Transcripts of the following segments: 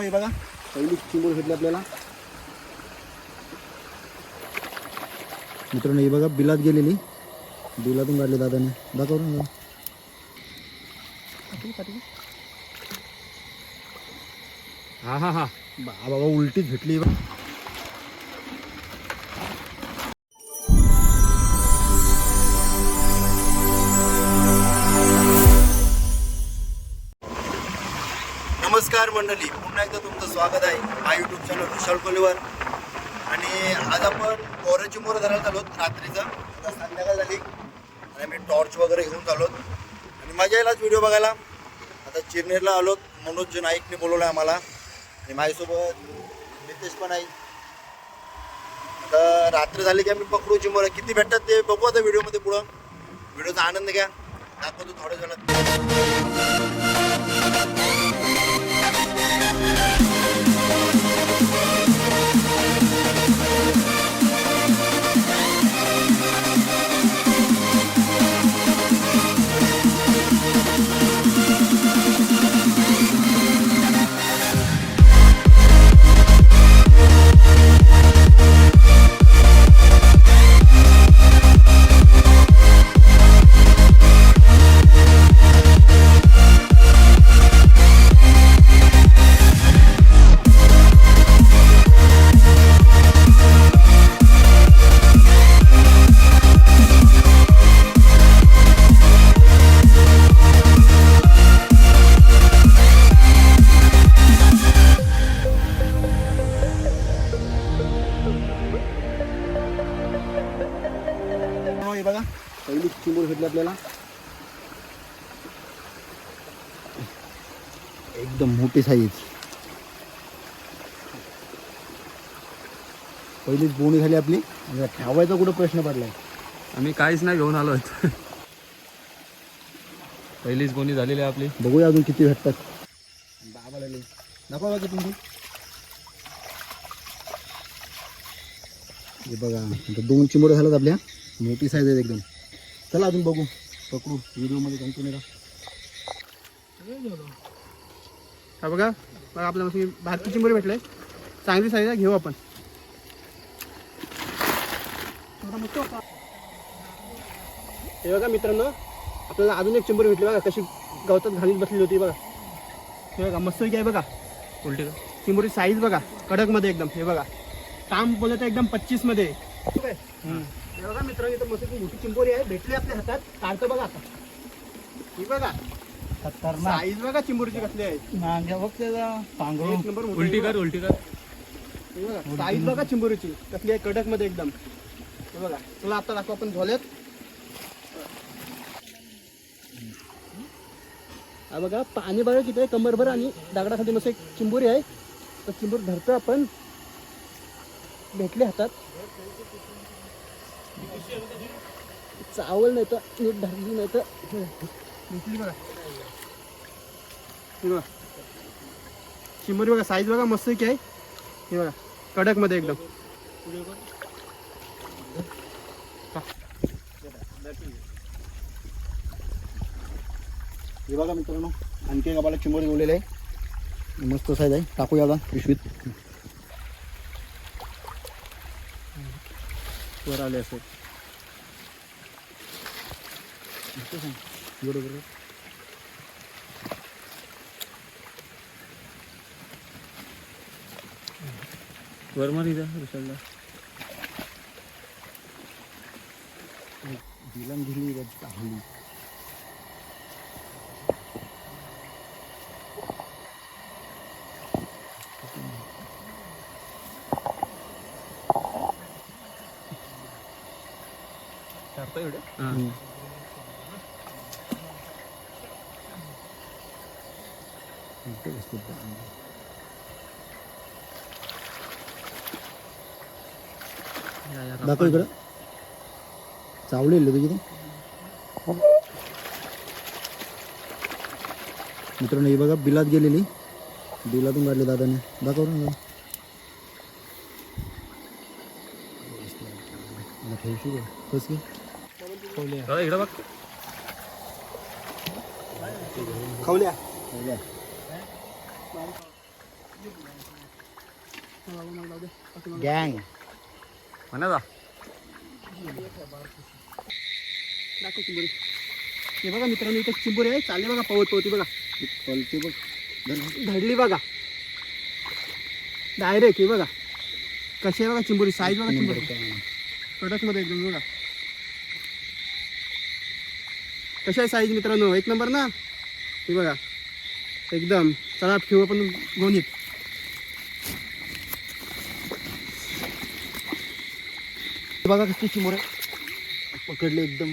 मित्रांनो हे बघा. पहिली चिंबूर भेटली आपल्याला. मित्रांनो हे बघा बिलात गेलेली. बिलातून काढली दादाने. दाखव ना हा हा हा. बाबा उलटीच भेटली बा नमस्कार मंडळी. पुन्हा एकदा तुमचं स्वागत आहे हा यूट्यूब चॅनल विशाल कोलीवर आणि आज आपण कोराची मोर धरायला चाललो रात्रीचं. आता संध्याकाळ झाली. आणि आम्ही टॉर्च वगैरे घेऊन चाललो आणि मजा येईल आज व्हिडिओ बघायला. आता चिरनेरला आलो मनोज नाईकने बोलवलं आहे आम्हाला. आणि माझ्यासोबत नितेश पण आहे. आता रात्र झाली की आम्ही पकडू चिमोर किती भेटतात ते बघू आता व्हिडिओमध्ये पुढं. व्हिडिओचा आनंद घ्या. दाखवतो थोड्या वेळात पहिली चिंबोर भेटली आपल्याला. एकदम मोठी साईज पहिलीच बोणी झाली आपली. ठेवायचा कुठं प्रश्न पडलाय. आम्ही काहीच नाही घेऊन आलो पहिलीच बोनी झालेली आहे आपली. बघूया अजून किती भेटतात. बाबा लागले दाखवा की तुमची हे बघा दोन चिंबोऱ्या झाल्यात आपल्या. मोठी साईज आहे एकदम. चला अजून बघू. पकडू. व्हिडिओमध्ये कंटिन्यू राहा हा बघा. बघा आपल्या मस्त भारतीय चिंबोरी भेटले. चांगली साईज आहे. घेऊ आपण. हे बघा मित्रांनो आपल्याला अजून एक चिंबोरी भेटली बघा. कशी गवतात घालीत बसलेली होती बघा. हे बघा मस्त आहे बघा. उलटी चिंबोरी साईज बघा. कडकमध्ये एकदम. हे बघा. काम बोलत एकदम पच्चीसमध्ये ठीक आहे? हे बघा मित्रांनो इथं मस्त मोठी चिंबोरी आहे. भेटली आपल्या हातात. काढतो बघा आता. ही बघा. साईज बघा चिंबोरीची कसली आहे. एक नंबर मोठी उलटी कर उलटी कर. हे बघा. साईज बघा चिंबोरीची. कसली आहे कडकमध्ये एकदम. हे बघा. चला आता दाखव आपण झोल्यात हा बघा पाणी बघा किती आहे. कंबरभर आणि दगडाखाली मस्त एक चिंबोरी आहे. तर चिंबोरी धरतो आपण. भेटले हातात. चावल नाही तर नीट धरली नाही तर भेटली बघा. बघा. चिंबोरी बघा साईज बघा मस्त की आहे. हे बघा कडकमध्ये एकदम. हे बघा मित्रांनो आणखी एका बाला चिंबोरी बोललेले आहे. मस्त साईज आहे. टाकूया आता पिशवीत. वर आले असेल. बरोबर वर मारी जा विशालला. दिलन दिली चांगली हा. या, दाखव इकडं. चावलेलं तुझी ते. मित्रांनो ही बघा बिलात गेलेली. बिलातून काढली दादाने. दाखव ना की. इकडं बघ. खवल्या हो? गँग. म्हणा दाखव चिंबोरी. हे बघा मित्रांनो इथे चिंबोरी आहे. चालले बघा पवत पवती बघा. पलते बघ घडली बघा. डायरेक्ट हे बघा. कशी आहे बघा चिंबोरी? साईज बघा चिंबोरी कडकमध्ये एकदम बघा. कशी आहे साईज मित्रांनो? एक नंबर ना? हे बघा. एकदम. चला ठेवू आपण गोणीत हे बघा कसली आहे. पकडले एकदम.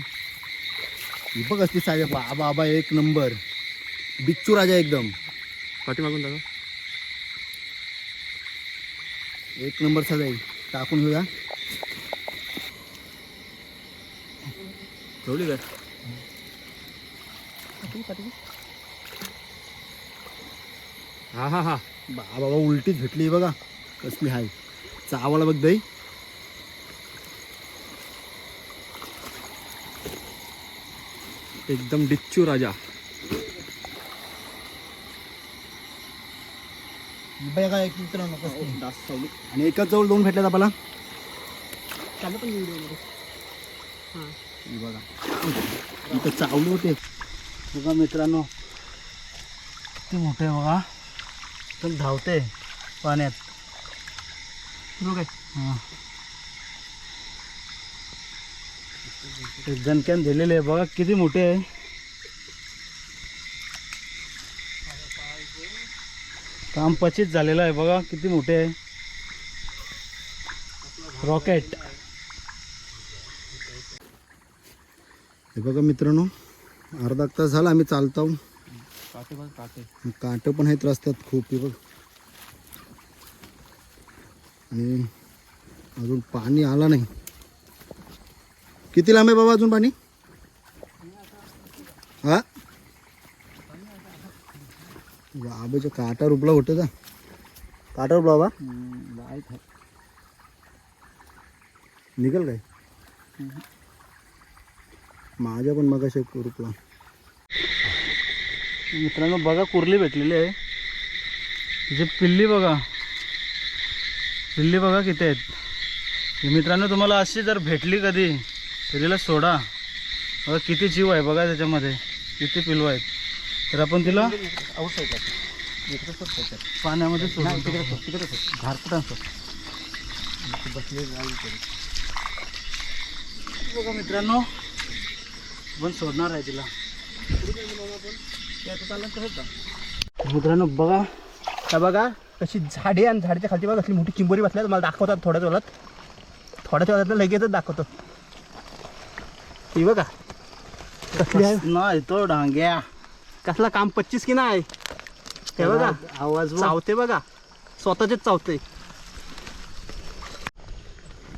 बघ असते साहेब बाबा बाबा एक नंबर. बिच्चू राजा एकदम. पाठीमागून दादा एक नंबर सजाई टाकून घेऊया ठेवली काय? हा हा हा. बा बाबा उलटीच भेटली बघा. कसली हाय चावाला बघ दही एकदम डिच्चू राजा. बघा एक मित्रांनो. आणि एकाच जवळ दोन भेटल्यात आपल्याला. चालू पण हाँ बघा. इथं चावले होते. बघा मित्रांनो किती मोठे आहे बघा. तर धावते पाण्यात. बघ हां. जनकॅन दिलेले आहे बघा किती मोठे आहे. काम पचित झालेलं आहे बघा किती मोठे आहे. रॉकेट हे बघा मित्रांनो अर्धा तास झाला आम्ही चालतो काटे बघ काटे. काट पण आहेत रस्त्यात खूप बघ. आणि अजून पाणी आला नाही. किती लांब आहे बाबा अजून पाणी? हा? बाबाच्या काटा रुपला होतं का? काटा रुपला बाबा? निघल काय? माझ्या पण मग रुपला. मित्रांनो बघा कुर्ली भेटलेली आहे. तिचे पिल्ली बघा. पिल्ली बघा किती आहेत. ही मित्रांनो तुम्हाला अशी जर भेटली कधी तर तिला सोडा. बघा किती जीव आहे बघा त्याच्यामध्ये. किती पिल्लू आहेत. तर आपण तिला पाण्यामध्ये बघा मित्रांनो पण सोडणार आहे तिला. मित्रांनो बघा. तर बघा कशी झाडे आणि झाडीच्या खालती बघा कसली मोठी चिंबोरी बसल्या मला दाखवतात थोड्याच वेळात. थोड्याच वेळात लगेचच दाखवतो. ही बघा. कसली आहे? नाही तो डांग्या कसला काम पच्चीस की नाही? हे बघा. आवाज. चावते बघा. स्वतःचेच चावते.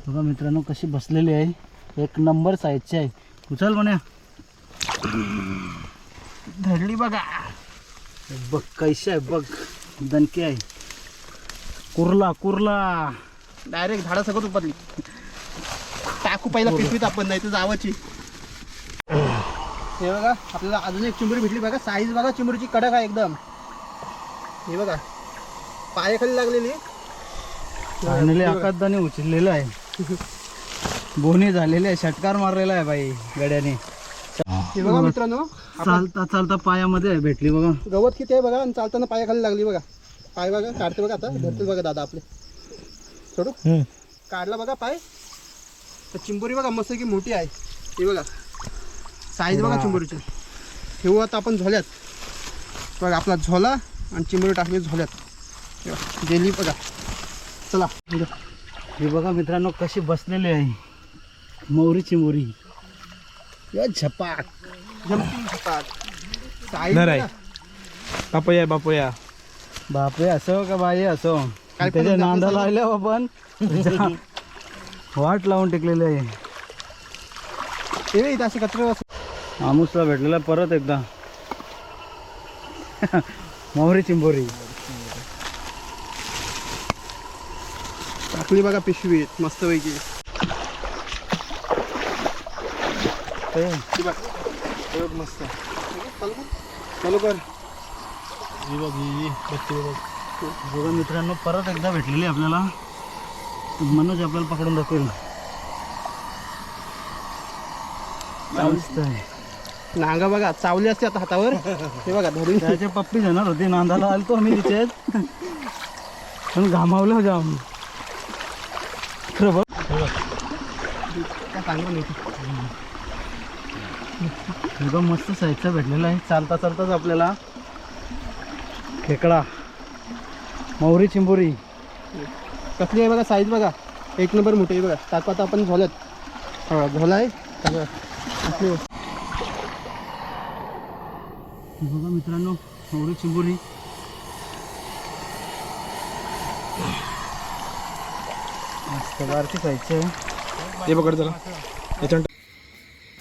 बघा मित्रांनो कशी बसलेली आहे. एक नंबर साईजची आहे. उचल म्हणे. धरली बघा. बघ कैशी आहे बघ. दणकी आहे. कुर्ला कुर्ला. डायरेक्ट झाडा सगळं उपटली टाकू पहिला पिशवीत आपण नाही तर जावाची. हे बघा आपल्याला अजून एक चिंबोरी भेटली बघा. साईज बघा चिंबोरीची कडक आहे एकदम. हे बघा. पायाखाली लागलेली. फायनली आकाशदाने उचललेलं आहे. बोनी झालेली आहे षटकार मारलेला आहे बाई गड्याने. हे बघा मित्रांनो चालता चालता पायामध्ये भेटली बघा. गवत किती आहे बघा आणि चालताना पायाखाली लागली बघा. पाय बघा काढते बघा आता धरते बघा दादा आपले. सोडू? काढला बघा पाय. तर चिंबोरी बघा मस्त की मोठी आहे. ही बघा. साईज बघा चिंबोरीची. ठेवू आता आपण झोल्यात. बघा आपला झोला आणि चिंबोरी टाकली झोल्यात. बघा, गेली बघा. चला हे बघा मित्रांनो कशी बसलेली आहे. मोरी या झपाक जम्पिंग नर आहे. बापया बापया. बापरे असो का बाई असो? काय पण त्याच्या नांदा सगळं. लावल्या आपण त्याच्या वाट लावून टिकलेले आहे. हे इथं असे कचरे आमुसला भेटलेला परत एकदा. मोहरी चिंबोरी. टाकली बघा पिशवीत मस्तपैकी. ती बघ. बघ मस्त. चालू कर. बघा मित्रांनो परत एकदा भेटलेली आपल्याला. मनोज आपल्याला पकडून दाखवेल. नांगा बघा चावली असते आता हातावर. ते बघा धरून. त्याचे पप्पी जाणार होते नांदाला आलतो आम्ही तिच्यात पण घामावलं जाम. खरं बघ. चांगलं नाही. एकदम मस्त साईजचा भेटलेला आहे. चालता चालताच आपल्याला खेकडा मौरी चिंबोरी. कसली आहे बघा साईज बघा. एक नंबर मोठी आहे बघा. टाकू आता आपण झोलत. हा झोला आहे सगळं बघा मित्रांनो मौरी चिंबोरी. मस्त बारकी साईजची आहे. ते बघा जरा. याच्या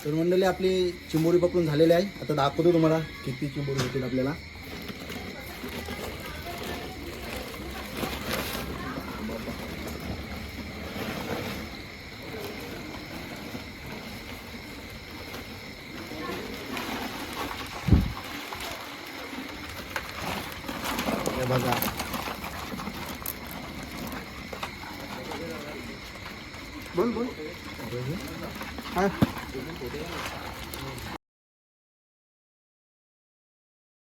तर मंडळी आपली चिंबोरी पकडून झालेली आहे. आता दाखवतो तुम्हाला किती चिंबोरी होतील आपल्याला. बघा. बोल बोल. हा. 我们古代